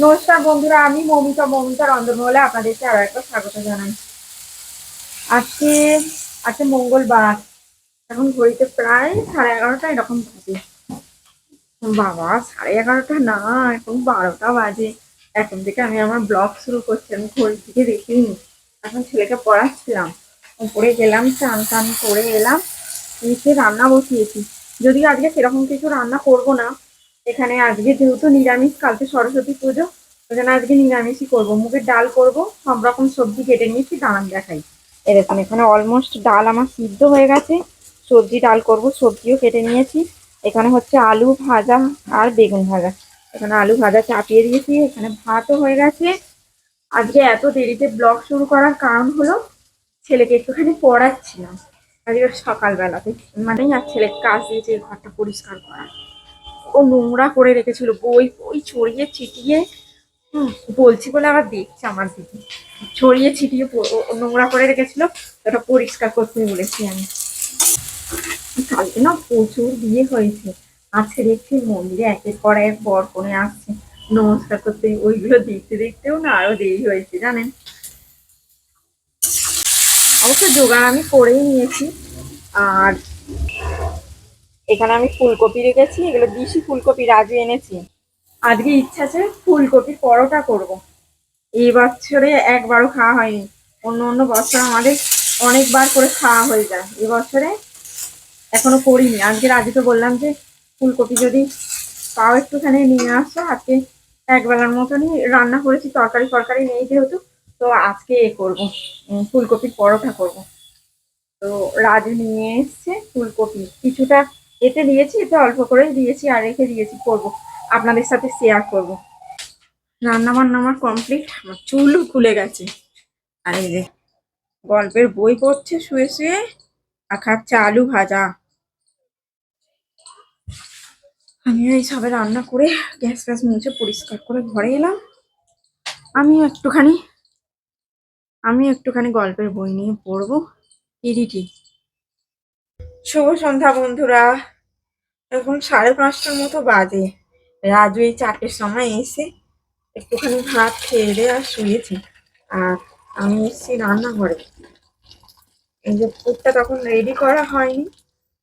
নমস্কার বন্ধুরা, আমি মমিতা মমিতা রন্ধনমহলে আপনাদেরকে আরও একটা স্বাগত জানাই। আজকে আজকে মঙ্গলবার, এখন ঘড়িতে প্রায় সাড়ে এগারোটা, এরকম বাজে। বাবা, সাড়ে এগারোটা না, এখন বারোটা বাজে। এখন থেকে আমি আমার ব্লগ শুরু করছি, আমি ঘড়ির দিকে দেখিনি। এখন ছেলেকে পড়াচ্ছিলাম। উপরে গেলাম, চান টান করে এলাম। এসে রান্না বসিয়েছি। যদি আজকে সেরকম কিছু রান্না করব না এখানে আজকে যেহেতু নিরামিষ, কালকে সরস্বতী পুজো এখানে আজকে নিরামিষই করব। মুগের ডাল করব, সব রকম সবজি কেটে নিয়েছি দাঁড়ান দেখাই। এরকম এখানে অলমোস্ট ডাল আমার সিদ্ধ হয়ে গেছে। সবজি ডাল করব, সবজিও কেটে নিয়েছি। এখানে হচ্ছে আলু ভাজা আর বেগুন ভাজা। এখানে আলু ভাজা চাপিয়ে দিয়েছি, এখানে ভাতও হয়ে গেছে। আজকে এত দেরিতে ব্লগ শুরু করার কারণ হলো, ছেলেকে একটুখানি পড়াচ্ছিলাম। আজকে সকালবেলাতে মানে আর ছেলেকে কাজ দিয়েছে ঘরটা পরিষ্কার করা। ও নোংরা করে রেখেছিল, বই বই ছড়িয়ে ছিটিয়ে বলছি বলে আবার দেখছে আমার দিকে ছড়িয়ে ছিটিয়ে নোংরা করে রেখেছিল, ওটা পরিষ্কার করতে বলেছি আমি। কালকে না প্রচুর বিয়ে হয়েছে, আছে দেখছি মন্দিরে একের পর এক বর কোণে আসছে। নমস্কার করতে, ওইগুলো দেখতে দেখতেও না আরও দেরি হয়েছে, জানেন? অবশ্য জোগাড় আমি করেই নিয়েছি, আর এখানে আমি ফুলকপি রেখেছি, এগুলো দিশি ফুলকপি, রাজু এনেছি। আজকে ইচ্ছা আছে ফুলকপি পরোটা করব। এই বছরে একবারও খাওয়া হয়নি। অন্য অন্য বছর আমাদের অনেকবার করে খাওয়া হয়ে যায়। এবছরে এখনও করিনি। আজকে রাজুকে বললাম যে, ফুলকপি যদি পাও একটুখানি নিয়ে আসো, আজকে একবেলার মতনই রান্না করেছি, তরকারি ফরকারি নেই যেহেতু, তো আজকে এ করব। ফুলকপির পরোটা করব। তো রাজু নিয়ে এসছে ফুলকপি। কিছুটা এতে দিয়েছি, এতে অল্প করেই দিয়েছি আর রেখে দিয়েছি, করব। আপনাদের সাথে শেয়ার করব। রান্না বান্না আমার কমপ্লিট আমার চুলও খুলে গেছে। আর এই যে গল্পের বই পড়ছে শুয়ে শুয়ে, আর খাচ্ছে আলু ভাজা। আমিও এই সবে রান্না করে গ্যাস ফ্যাস মুছে পরিষ্কার করে ঘরে এলাম। আমিও একটুখানি আমি একটুখানি গল্পের বই নিয়ে পড়ব। ইডিটি শুভ সন্ধ্যা বন্ধুরা। এখন সাড়ে পাঁচটার মতো বাজে। রাজু এই চারটের সময় এসে একটুখানি ভাত খেয়ে দিয়ে আর শুয়েছি। আর আমি এসেছি রান্নাঘরে। এই যে পুরটা তখন রেডি করা হয়নি।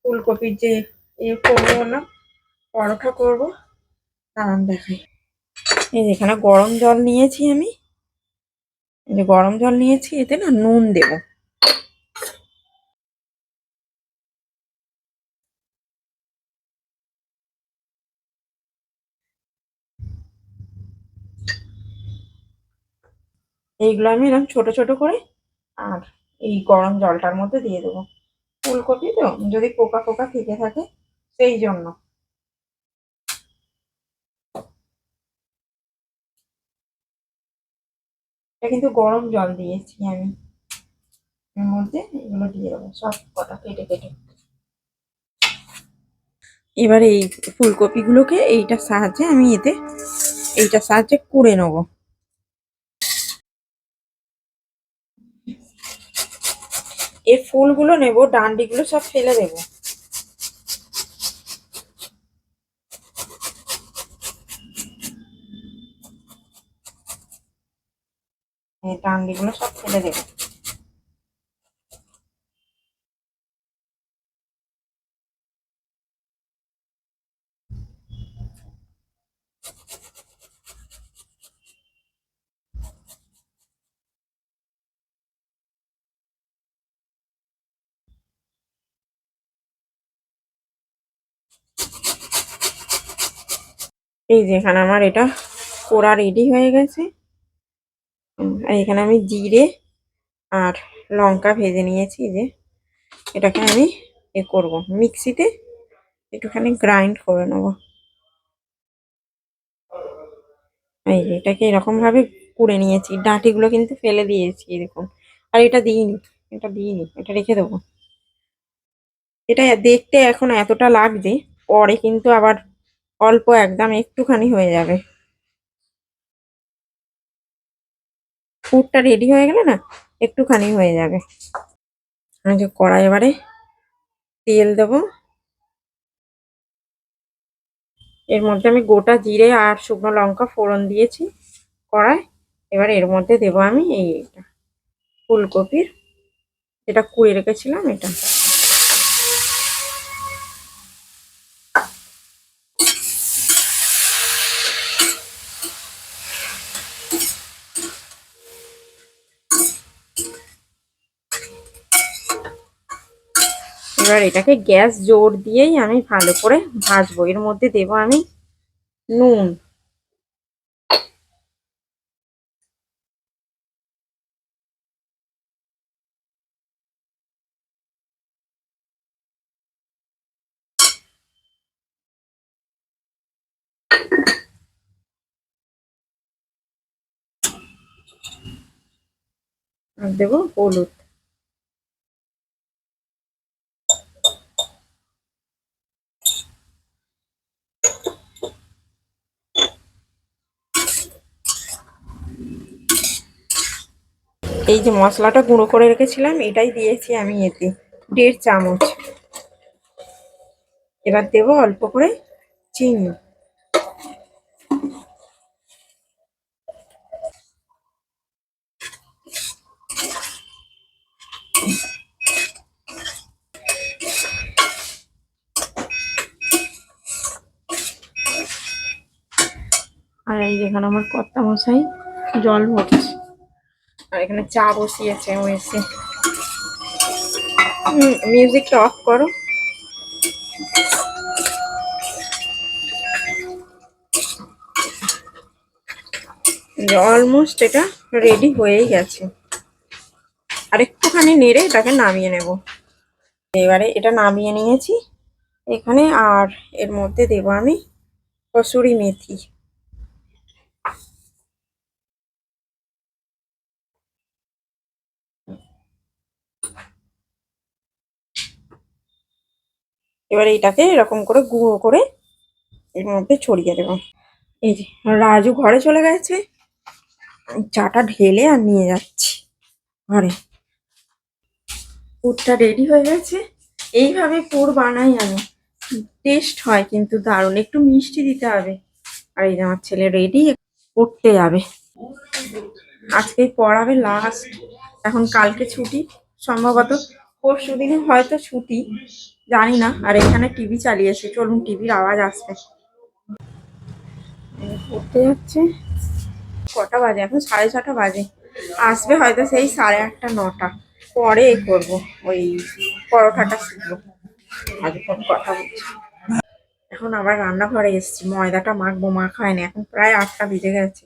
ফুলকপির যে এ করব না, পরোটা করব, দাঁড়ান দেখাই। এই যে এখানে গরম জল নিয়েছি আমি। এই যে গরম জল নিয়েছি, এতে না নুন দেবো। এইগুলো আমি এরকম ছোট ছোট করে আর এই গরম জলটার মধ্যে দিয়ে দেবো। ফুলকপি তো, যদি পোকা পোকা থেকে থাকে, সেই জন্য। এটা কিন্তু গরম জল দিয়েছি আমি। এর মধ্যে এগুলো দিয়ে দেবো, সব কটা কেটে কেটে। এবারে এই ফুলকপিগুলোকে এইটার সাহায্যে আমি এতে, এইটার সাহায্যে কুড়ে নেব। এর ফুলগুলো নেব ডান্ডিগুলো সব ফেলে দেব। এই ডান্ডিগুলো সব ফেলে দেবো। এই যে এখানে আমার এটা পোড়া রেডি হয়ে গেছে। আর এখানে আমি জিরে আর লঙ্কা ভেজে নিয়েছি যে এটাকে আমি এ করব। মিক্সিতে একটুখানি গ্রাইন্ড করে নেব। এই যে এটাকে এরকম ভাবে কুড়ে নিয়েছি। ডাঁটিগুলো কিন্তু ফেলে দিয়েছি এরকম আর এটা দিইনি এটা দিইনি, এটা রেখে দেবো। এটা দেখতে এখন এতটা লাগছে, পরে কিন্তু আবার অল্প একদম একটুখানি হয়ে যাবে। পুরটা রেডি হয়ে গেলে না, একটুখানি হয়ে যাবে। আমি যে কড়াই এবারে তেল দেবো। এর মধ্যে আমি গোটা জিরে আর শুকনো লঙ্কা ফোড়ন দিয়েছি কড়ায়। এবার এর মধ্যে দেবো আমি এই এটা, ফুলকপির, যেটা কুড়ে রেখেছিলাম এটা। এবার এটাকে গ্যাস জোর দিয়েই আমি ভালো করে ভাজবো। এর মধ্যে দেবো আমি নুন। আর দেবো হলুদ। এই যে মশলাটা গুঁড়ো করে রেখেছিলাম, এটাই দিয়েছি আমি এতে, দেড় চামচ। এবার দেবো অল্প করে চিনি। আর এই যেখানে আমার কর্তা মশাই জল ভরছে। আর এখানে চা বসিয়েছে এসে। মিউজিকটা অফ করো। অলমোস্ট এটা রেডি হয়েই গেছে। আর একটুখানি নেড়ে এটাকে নামিয়ে নেব। এবারে এটা নামিয়ে নিয়েছি। এখানে আর এর মধ্যে দেব আমি কসুরি মেথি। এবারে এটাকে এরকম করে গুঁড়ো করে এর মধ্যে ছড়িয়ে দেবো। এই যে রাজু ঘরে চলে গেছে। চাটা ঢেলে আর নিয়ে যাচ্ছি ঘরে। পুরটা রেডি হয়ে গেছে। এইভাবে পুর বানাই আমি। টেস্ট হয় কিন্তু দারুণ। একটু মিষ্টি দিতে হবে। আর এই যে আমার ছেলে রেডি পড়তে যাবে। আজকে পড়াবে লাস্ট এখন কালকে ছুটি। সম্ভবত পরশু দিনে হয়তো ছুটি। জানি না, আর এখানে টিভি চালিয়েছে চলুন টিভির আওয়াজ আসবে। পড়তে যাচ্ছে। কটা বাজে? এখন সাড়ে ছটা বাজে। আসবে হয়তো সেই সাড়ে আটটা, নটা। পরে করব, ওই পরোটাটা শিখব আজকে কথা বলছি। এখন আবার রান্নাঘরে এসেছি, ময়দাটা মাখবো মাখা হয়নি এখন প্রায় আটটা বেজে গেছে।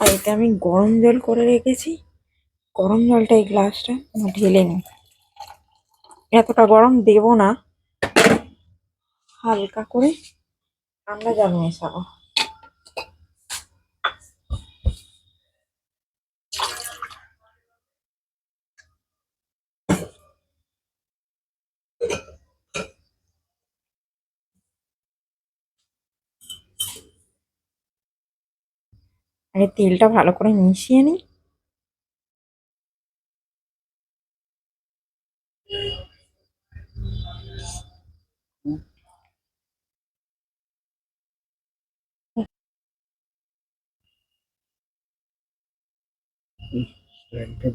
আর এতে আমি গরম জল করে রেখেছি। গরম জলটা এই গ্লাসটা ঢেলে নিই। এতটা গরম দেব না। হালকা করে আমরা জল মেশাবো আগে তেলটা ভালো করে মিশিয়ে নিই স্ট্যান্ডটা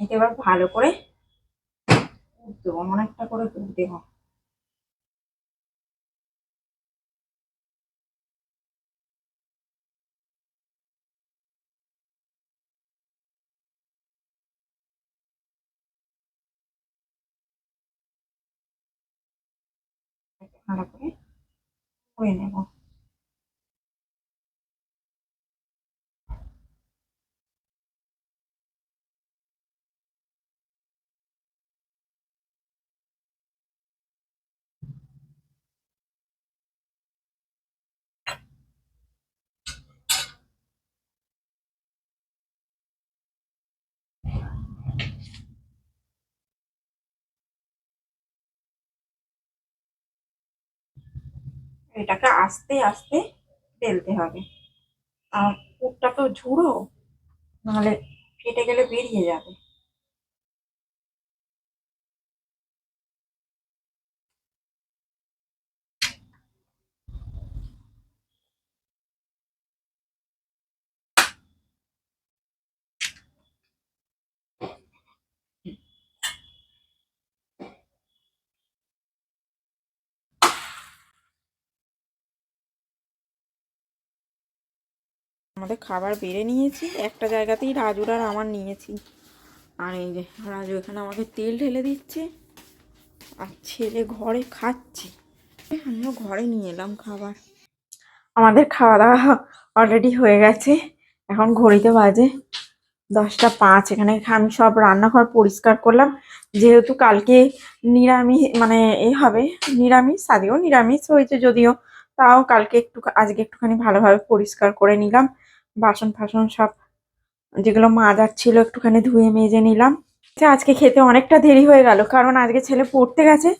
এটা এবার ভালো করে দুধ দেবো অনেকটা করে দুধ দেবো। ভালো করে করে নেব। এটাকে আস্তে আস্তে বেলতে হবে। আর পুরটা তো ঝুড়ো নাহলে ফেটে গেলে বেরিয়ে যাবে। আমাদের খাবার বেড়ে নিয়েছি, একটা জায়গাতেই রাজুর আর আমার নিয়েছি। আর এই যে, রাজু এখানে আমাকে তেল ঢেলে দিচ্ছে, আর ছেলে ঘরে খাচ্ছে। আমিও ঘরে নিয়ে এলাম খাবার। আমাদের খাওয়া দাওয়া অলরেডি হয়ে গেছে, এখন ঘড়িতে বাজে দশটা পাঁচ। এখানে আমি সব রান্নাঘর পরিষ্কার করলাম, যেহেতু কালকে নিরামিষ মানে এ হবে, নিরামিষ, আজকেও নিরামিষ হয়েছে যদিও। তাও কালকে একটু আজকে একটুখানি ভালোভাবে পরিষ্কার করে নিলাম। বাসন ফাসন সব যেগুলো মাজার ছিল একটুখানি ধুয়ে মেজে নিলাম। আচ্ছা, আজকে খেতে অনেকটা দেরি হয়ে গেল কারণ আজকে ছেলে পড়তে গেছে।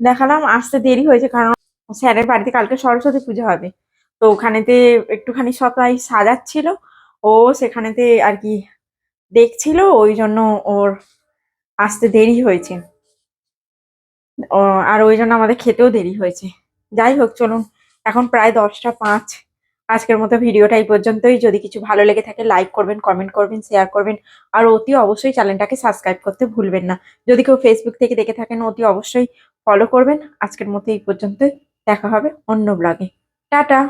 দেখালাম আসতে দেরি হয়েছে কারণ স্যারের বাড়িতে কালকে সরস্বতী পুজো হবে। তো ওখানেতে একটুখানি সবাই সাজাচ্ছিল। ও সেখানেতে আর কি দেখছিল ওই জন্য ওর আসতে দেরি হয়েছে। আর ওই জন্য আমাদের খেতেও দেরি হয়েছে। যাই হোক চলুন। এখন প্রায় দশটা পাঁচ। আজকের মতো ভিডিওটা এই পর্যন্তই। যদি কিছু ভালো লেগে থাকে লাইক করবেন কমেন্ট করবেন শেয়ার করবেন। আর অতি অবশ্যই চ্যানেলটাকে সাবস্ক্রাইব করতে ভুলবেন না। যদি কেউ ফেসবুক থেকে দেখে থাকেন, অতি অবশ্যই ফলো করবেন। আজকের মতো এই পর্যন্তই। দেখা হবে অন্য ব্লগে টাটা!